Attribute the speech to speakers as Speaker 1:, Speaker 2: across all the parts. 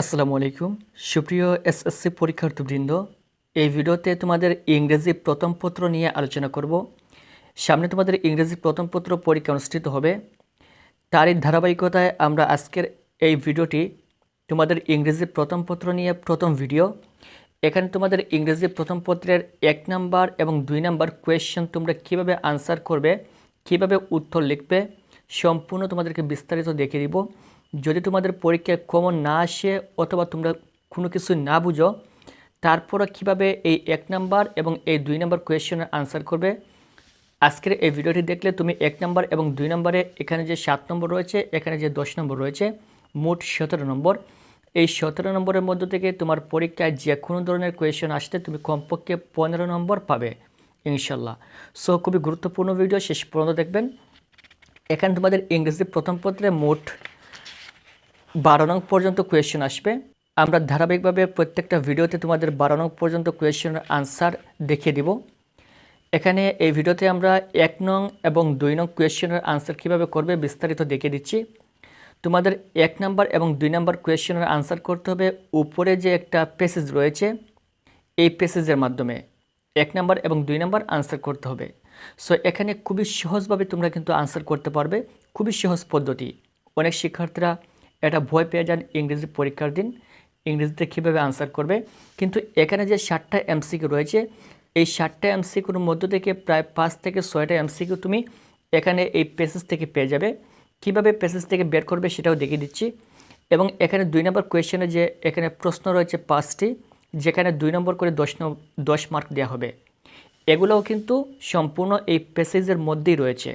Speaker 1: আসসালামু আলাইকুম। সুপ্রিয় এসএসসি পরীক্ষার্থীবৃন্দ, এই ভিডিওতে তোমাদের ইংরেজি প্রথম পত্র নিয়ে আলোচনা করব। সামনে তোমাদের ইংরেজি প্রথম পত্র পরীক্ষা অনুষ্ঠিত হবে। তারই ধারাবাহিকতায় আমরা আজকের এই ভিডিওটি তোমাদের ইংরেজি প্রথম পত্র নিয়ে প্রথম ভিডিও। এখানে তোমাদের ইংরেজি প্রথম পত্রের এক নাম্বার এবং দুই নাম্বার কোয়েশ্চেন তোমরা কীভাবে আনসার করবে, কীভাবে উত্তর লিখবে, সম্পূর্ণ তোমাদেরকে বিস্তারিত দেখিয়ে দিব। যদি তোমাদের পরীক্ষায় কমন না আসে অথবা তোমরা কোনো কিছু না বুঝো তারপরে কীভাবে এই এক নাম্বার এবং এই দুই নাম্বার কোয়েশ্চেনের আনসার করবে? আজকের এই ভিডিওটি দেখলে তুমি এক নাম্বার এবং দুই নম্বরে এখানে যে সাত নম্বর রয়েছে, এখানে যে দশ নম্বর রয়েছে, মোট সতেরো নম্বর। এই সতেরো নম্বরের মধ্য থেকে তোমার পরীক্ষায় যে কোনো ধরনের কোয়েশ্চেন আসতে তুমি কমপক্ষে পনেরো নম্বর পাবে, ইনশাল্লাহ। সো খুবই গুরুত্বপূর্ণ ভিডিও শেষ পর্যন্ত দেখবেন। এখানে তোমাদের ইংরেজি প্রথম পত্রে মোট বারো নং পর্যন্ত কোয়েশ্চেন আসবে। আমরা ধারাবাহিকভাবে প্রত্যেকটা ভিডিওতে তোমাদের বারো নং পর্যন্ত কোয়েশ্চেনের আনসার দেখিয়ে দিব। এখানে এই ভিডিওতে আমরা এক নং এবং দুই নং কোয়েশ্চেনের আনসার কীভাবে করবে বিস্তারিত দেখিয়ে দিচ্ছি। তোমাদের এক নাম্বার এবং দুই নাম্বার কোয়েশ্চেনের আনসার করতে হবে উপরে যে একটা পেসেজ রয়েছে, এই পেসেজের মাধ্যমে। এক নাম্বার এবং দুই নাম্বার আনসার করতে হবে। সো এখানে খুবই সহজভাবে তোমরা কিন্তু আনসার করতে পারবে। খুবই সহজ পদ্ধতি। অনেক শিক্ষার্থীরা এটা ভয় পেয়ে যান ইংরেজি পরীক্ষার দিন। ইংরেজিতে কীভাবে আনসার করবে? কিন্তু এখানে যে ষাটটা এমসিকিউ রয়েছে, এই ষাটটা এমসিকিউর মধ্য থেকে প্রায় পাঁচ থেকে ছয়টা এমসিকিউ তুমি এখানে এই পেসেজ থেকে পেয়ে যাবে। কীভাবে পেসেজ থেকে বের করবে সেটাও দেখিয়ে দিচ্ছি। এবং এখানে দুই নম্বর কোয়েশ্চেনে যে এখানে প্রশ্ন রয়েছে পাঁচটি, যেখানে দুই নম্বর করে দশ দশ মার্ক দেওয়া হবে। এগুলোও কিন্তু সম্পূর্ণ এই প্যাসেজের মধ্যেই রয়েছে।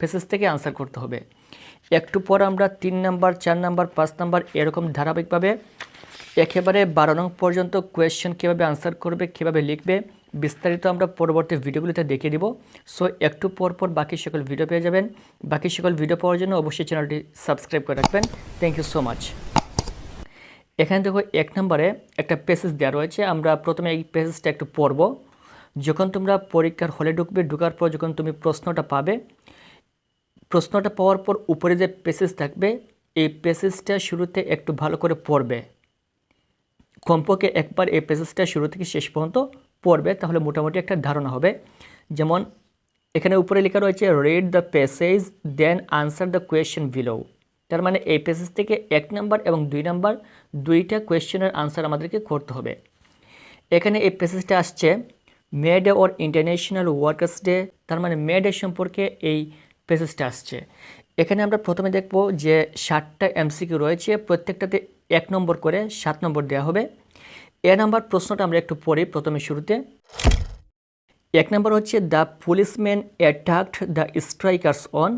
Speaker 1: প্যাসেজ থেকে আনসার করতে হবে। একটু পর আমরা তিন নাম্বার, চার নাম্বার, পাঁচ নাম্বার এরকম ধারাবাহিকভাবে একেবারে বারো নং পর্যন্ত কোয়েশ্চেন কীভাবে আনসার করবে, কীভাবে লিখবে, বিস্তারিত আমরা পরবর্তী ভিডিওগুলিতে দেখিয়ে দিব। সো একটু পর পর বাকি সকল ভিডিও পেয়ে যাবেন। বাকি সকল ভিডিও পাওয়ার জন্য অবশ্যই চ্যানেলটি সাবস্ক্রাইব করে রাখবেন। থ্যাংক ইউ সো মাচ এখানে দেখো এক নম্বরে একটা পেসেজ দেওয়া রয়েছে। আমরা প্রথমে এই পেসেজটা একটু পড়ব। যখন তোমরা পরীক্ষার হলে ঢুকবে, ঢুকার পর যখন তুমি প্রশ্নটা পাবে প্রশ্নটা পাওয়ার পর উপরে যে পেসেজ থাকবে, এই পেসেজটা শুরুতে একটু ভালো করে পড়বে। কমপক্ষে একবার এই পেসেজটা শুরু থেকে শেষ পর্যন্ত পড়বে, তাহলে মোটামুটি একটা ধারণা হবে। যেমন, এখানে উপরে লেখা রয়েছে read the passage then answer the question below তার মানে এই পেসেজ থেকে এক নাম্বার এবং দুই নাম্বার দুইটা কোয়েশ্চেনের আনসার আমাদেরকে করতে হবে। এখানে এই পেসেজটা আসছে May Day or international workers day তার মানে মে ডে সম্পর্কে এই পেসেজটা আসছে। এখানে আমরা প্রথমে দেখব যে ষাটটা এমসিকিউ রয়েছে, প্রত্যেকটাতে এক নম্বর করে সাত নম্বর দেওয়া হবে। এ নাম্বার প্রশ্নটা আমরা একটু পড়ি প্রথমে শুরুতে। এক নম্বর হচ্ছে the policeman attacked the strikers on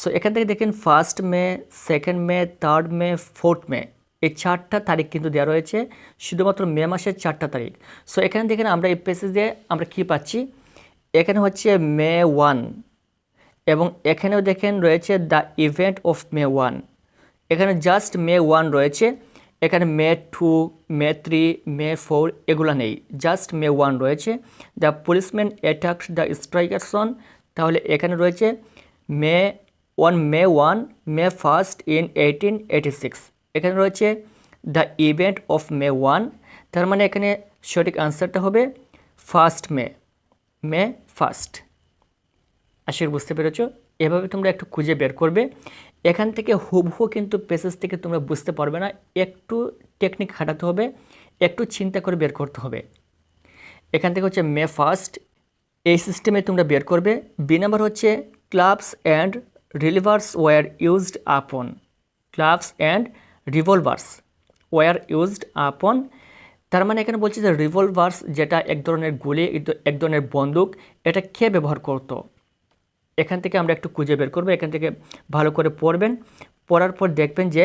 Speaker 1: so এখান থেকে দেখেন first May second May third May fourth May এই চারটা তারিখ কিন্তু দেওয়া রয়েছে, শুধুমাত্র মে মাসের চারটা তারিখ। সো এখানে দেখেন আমরা এই পেসেজে আমরা কি পাচ্ছি? এখানে হচ্ছে মে ওয়ান এবং এখানেও দেখেন রয়েছে the event of May one এখানে জাস্ট মে ওয়ান রয়েছে, এখানে May two May three May four এগুলো নেই। জাস্ট মে ওয়ান রয়েছে। The policeman attack the strikers on তাহলে এখানে রয়েছে May one May one May first in eighteen eighty six এখানে রয়েছে the event of May one তার মানে এখানে সঠিক আনসারটা হবে ফার্স্ট মে মে ফার্স্ট আশা করি বুঝতে পেরেছ? এভাবে তোমরা একটু খুঁজে বের করবে। এখান থেকে হুবহু কিন্তু পেসেজ থেকে তোমরা বুঝতে পারবে না। একটু টেকনিক খাটাতে হবে, একটু চিন্তা করে বের করতে হবে। এখান থেকে হচ্ছে মে ফার্স্ট এই সিস্টেমে তোমরা বের করবে। বি নাম্বার হচ্ছে clubs and relievers were used upon clubs and revolvers were used upon তার মানে এখানে বলছে যে রিভলভার্স যেটা এক ধরনের গুলি, এক ধরনের বন্দুক, এটা কে ব্যবহার করতো? এখান থেকে আমরা একটু খুঁজে বের করব, এখান থেকে ভালো করে পড়বেন। পড়ার পর দেখবেন যে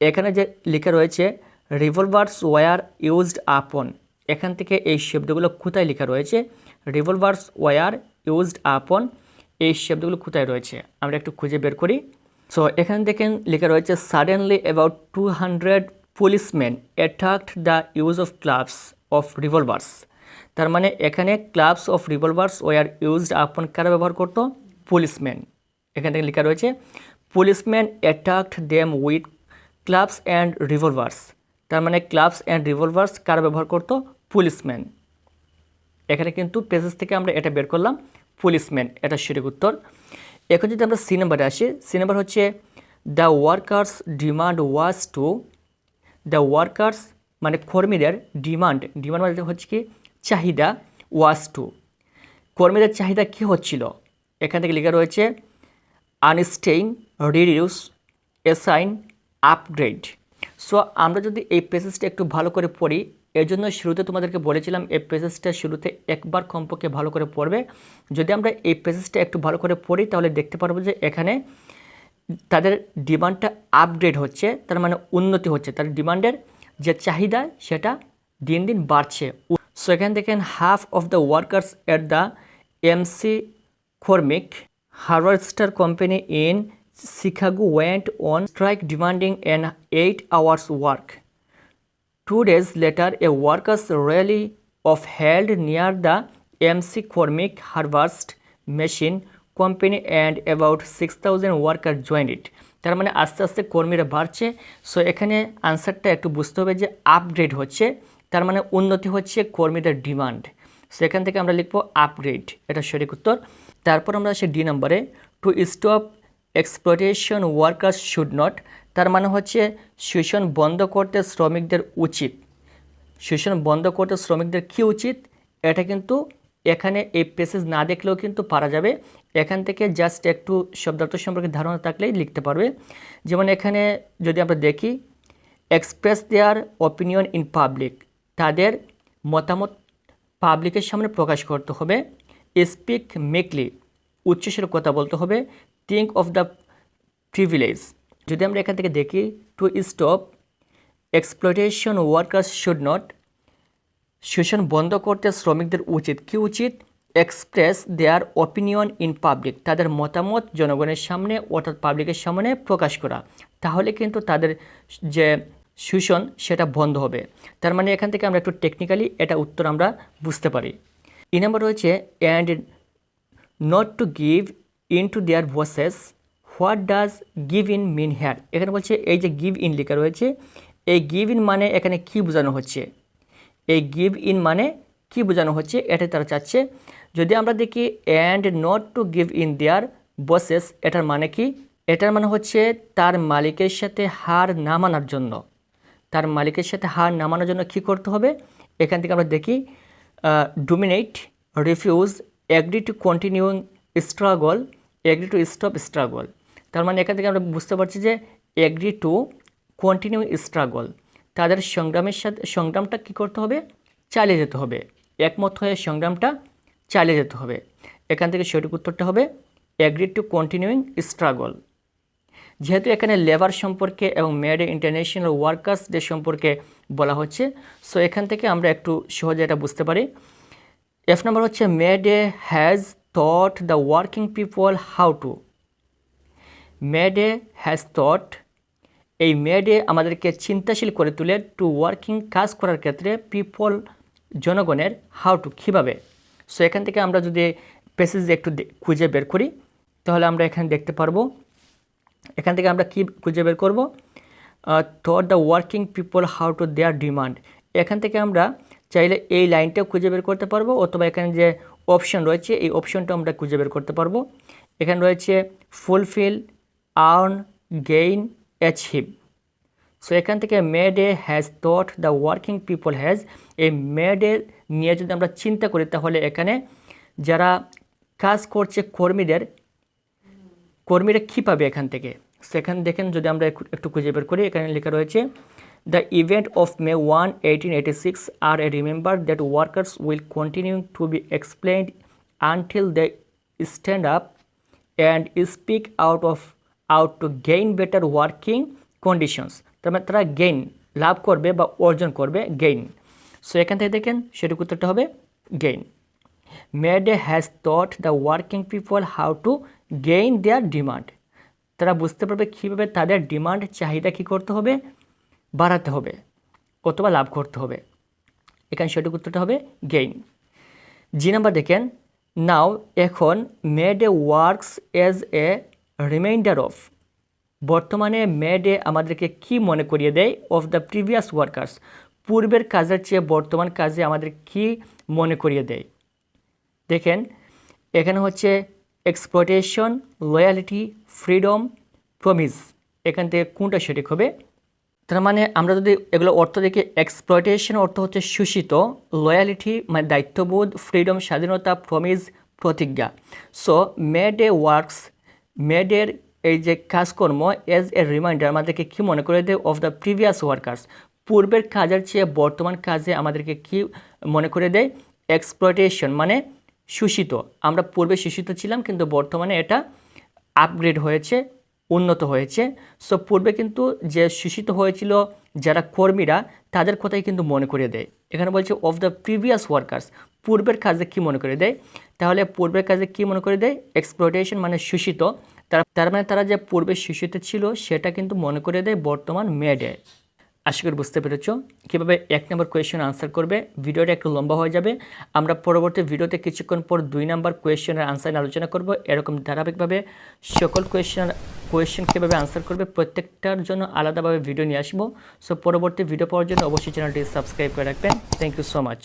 Speaker 1: এখানে যে লেখা রয়েছে রিভলভার্স ওয়ার ইউজড আপন এখান থেকে এই শব্দগুলো কোথায় লেখা রয়েছে? রিভলভার্স ওয়ার ইউজড আপন এই শব্দগুলো কোথায় রয়েছে? আমরা একটু খুঁজে বের করি। সো এখানে দেখেন লেখা রয়েছে suddenly about two hundred policeman attacked the use of clubs of revolvers তার মানে এখানে clubs of revolvers were used upon কারা ব্যবহার করতো? পুলিশম্যান এখান থেকে লেখা রয়েছে policeman attacked them with clubs and revolvers তার মানে ক্লাবস অ্যান্ড রিভলভার্স কারা ব্যবহার করতো? পুলিশম্যান এখানে কিন্তু পেজেস থেকে আমরা এটা বের করলাম পুলিশম্যান এটা সঠিক উত্তর। এখন যদি আমরা সি নাম্বারে আসি সি নাম্বার হচ্ছে the workers demand was to the workers মানে কর্মীদের ডিমান্ড ডিমান্ড মানে হচ্ছে কি, চাহিদা ওয়াজ টু কর্মীদের চাহিদা কী হচ্ছিল? এখান থেকে লেখা রয়েছে unstaying reduce assign upgrade so আমরা যদি এই প্যাসেজটা একটু ভালো করে পড়ি, এর জন্য শুরুতে তোমাদেরকে বলেছিলাম এই প্যাসেজটা শুরুতে একবার কমপক্ষে ভালো করে পড়বে। যদি আমরা এই প্যাসেজটা একটু ভালো করে পড়ি, তাহলে দেখতে পারব যে এখানে তাদের ডিমান্ডটা আপগ্রেড হচ্ছে, তার মানে উন্নতি হচ্ছে। তাদের ডিমান্ডের যে চাহিদা, সেটা দিন দিন বাড়ছে। সো এখান দেখেন half of the workers at the MC Cormick, Harvester Company in Chicago went on strike demanding an eight hours work. Two days later, a workers' rally of held near the MC Cormick Harvest Machine Company and about 6,000 workers joined it. তার মানে আস্তে আস্তে কর্মীরা বাড়ছে so এখানে আনসারটা একটু বুঝতে হবে যে আপগ্রেড হচ্ছে তার মানে উন্নতি হচ্ছে কর্মীদের ডিমান্ড সেখান থেকে আমরা লিখব আপগ্রেড এটা সঠিক উত্তর। তারপর আমরা আসি ডি নম্বরে। To stop exploitation workers should not তার মানে হচ্ছে শোষণ বন্ধ করতে শ্রমিকদের উচিত। শোষণ বন্ধ করতে শ্রমিকদের কী উচিত? এটা কিন্তু এখানে এই পেসেজ না দেখলেও কিন্তু পারা যাবে। এখান থেকে জাস্ট একটু শব্দার্থ সম্পর্কে ধারণা থাকলেই লিখতে পারবে। যেমন এখানে যদি আমরা দেখি express their opinion in public তাদের মতামত পাবলিকের সামনে প্রকাশ করতে হবে। স্পিক মেকলি, উচ্চস্বরে কথা বলতে হবে। থিঙ্ক অফ দ্য প্রিভিলেজ, যদি আমরা এখান থেকে দেখি, to stop exploitation workers should not শোষণ বন্ধ করতে শ্রমিকদের উচিত। কি উচিত? Express their opinion in public, তাদের মতামত জনগণের সামনে অর্থাৎ পাবলিকের সামনে প্রকাশ করা। তাহলে কিন্তু তাদের যে শোষণ সেটা বন্ধ হবে। তার মানে এখান থেকে আমরা একটু টেকনিক্যালি এটা উত্তর আমরা বুঝতে পারি। ই নাম্বার রয়েছে and not to give in to their voices what does give in mean here এখানে বলছে, এই যে গিভ ইন লেখা রয়েছে, এই গিভ ইন মানে এখানে কি বোঝানো হচ্ছে? এই গিভ ইন মানে কি বোঝানো হচ্ছে? এটাই তারা চাচ্ছে। যদি আমরা দেখি and not to give in their bosses এটার মানে কি? এটার মানে হচ্ছে তার মালিকের সাথে হার না মানার জন্য। তার মালিকের সাথে হার নামানোর জন্য কী করতে হবে? এখান থেকে আমরা দেখি dominate refuse agree to continuing struggle agree to stop struggle তার মানে এখান থেকে আমরা বুঝতে পারছি যে অ্যাগ্রি টু কন্টিনিউ স্ট্রাগল তাদের সংগ্রামের সাথে, সংগ্রামটা কী করতে হবে? চালিয়ে যেতে হবে। একমত হয়ে সংগ্রামটা চালিয়ে যেতে হবে। এখান থেকে সঠিক উত্তরটা হবে অ্যাগ্রি টু কন্টিনিউইং স্ট্রাগল যেহেতু এখানে লেবার সম্পর্কে এবং মেড ইন্টারন্যাশনাল ওয়ার্কার্স ডে সম্পর্কে বলা হচ্ছে, সো এখান থেকে আমরা একটু সহজে এটা বুঝতে পারি। এফ নাম্বার হচ্ছে May Day has thought the working people how to May Day has thought এই মে ডে আমাদেরকে চিন্তাশীল করে তুলে টু ওয়ার্কিং কাজ করার ক্ষেত্রে পিপল জনগণের হাউ টু কীভাবে। সো এখান থেকে আমরা যদি প্যাসেজ একটু খুঁজে বের করি, তাহলে আমরা এখানে দেখতে পারব এখান থেকে আমরা কি খুঁজে বের করব? Thought the working people how to their demand এখান থেকে আমরা চাইলে এই লাইনটাও খুঁজে বের করতে পারব, অথবা এখানে যে অপশন রয়েছে, এই অপশনটা আমরা খুঁজে বের করতে পারব। এখানে রয়েছে fulfil earn gain achieve so এখান থেকে May Day has thought the working people has এই মে ডে নিয়ে যদি আমরা চিন্তা করি, তাহলে এখানে যারা কাজ করছে কর্মীদের কর্মীরা কী পাবে এখান থেকে? সেখানে দেখেন যদি আমরা একটু খুঁজে বের করি, এখানে লেখা রয়েছে the event of May one eighteen eighty six are a remember that workers will continue to be explained until the stand up and speak out of out to gain better working conditions তার মানে তারা gain লাভ করবে বা অর্জন করবে gain so এখান থেকে দেখেন, সেটুকু উত্তরটা হবে gain May Day has thought the working people how to gain their demand তারা বুঝতে পারবে কীভাবে তাদের ডিমান্ড চাহিদা কী করতে হবে? বাড়াতে হবে অথবা লাভ করতে হবে। এখানে সঠিক উত্তরটা হবে গেইন জি নাম্বার দেখেন। নাও এখন made a works as a reminder of বর্তমানে মে ডে আমাদেরকে কি মনে করিয়ে দেয়? অফ দ্য প্রিভিয়াস ওয়ার্কার্স পূর্বের কাজের চেয়ে বর্তমান কাজে আমাদের কি মনে করিয়ে দেয়? দেখেন, এখানে হচ্ছে এক্সপ্লটেশন লয়ালিটি ফ্রিডম প্রমিস এখান থেকে কোনটা সঠিক হবে? তার মানে আমরা যদি এগুলো অর্থ দেখি এক্সপ্লটেশন অর্থ হচ্ছে শোষিত লয়ালিটি মানে দায়িত্ববোধ ফ্রিডম স্বাধীনতা প্রমিস প্রতিজ্ঞা। সো মেড এ ওয়ার্কস মেডের এই যে কাজকর্ম এজ এ রিমাইন্ডার আমাদেরকে কী মনে করে দেয়? অফ দ্য প্রিভিয়াস ওয়ার্কার্স পূর্বের কাজের চেয়ে বর্তমান কাজে আমাদেরকে কি মনে করে দেয়? এক্সপ্লটেশন মানে শোষিত। আমরা পূর্বে শোষিত ছিলাম, কিন্তু বর্তমানে এটা আপগ্রেড হয়েছে, উন্নত হয়েছে। সো পূর্বে কিন্তু যে শোষিত হয়েছিল যারা কর্মীরা, তাদের কথাই কিন্তু মনে করে দেয়। এখানে বলছে অফ দ্য প্রিভিয়াস ওয়ার্কার্স পূর্বের কাজে কি মনে করে দেয়? তাহলে পূর্বের কাজে কি মনে করে দেয়? এক্সপ্লোটেশন মানে শোষিত। তার তার মানে তারা যে পূর্বে শোষিত ছিল, সেটা কিন্তু মনে করে দেয় বর্তমান মেডে আশা করি বুঝতে পেরেছ। কীভাবে এক নম্বর কোয়েশ্চেন আনসার করবে, ভিডিওটা একটু লম্বা হয়ে যাবে। আমরা পরবর্তী ভিডিওতে কিছুক্ষণ পর দুই নম্বর কোয়েশ্চেনের আনসার নিয়ে আলোচনা করব। এরকম ধারাবাহিকভাবে সকল কোয়েশ্চেন কোয়েশ্চেন কীভাবে আনসার করবে প্রত্যেকটার জন্য আলাদাভাবে ভিডিও নিয়ে আসব। সো পরবর্তী ভিডিও পাওয়ার জন্য অবশ্যই চ্যানেলটি সাবস্ক্রাইব করে রাখবেন। Thank you so much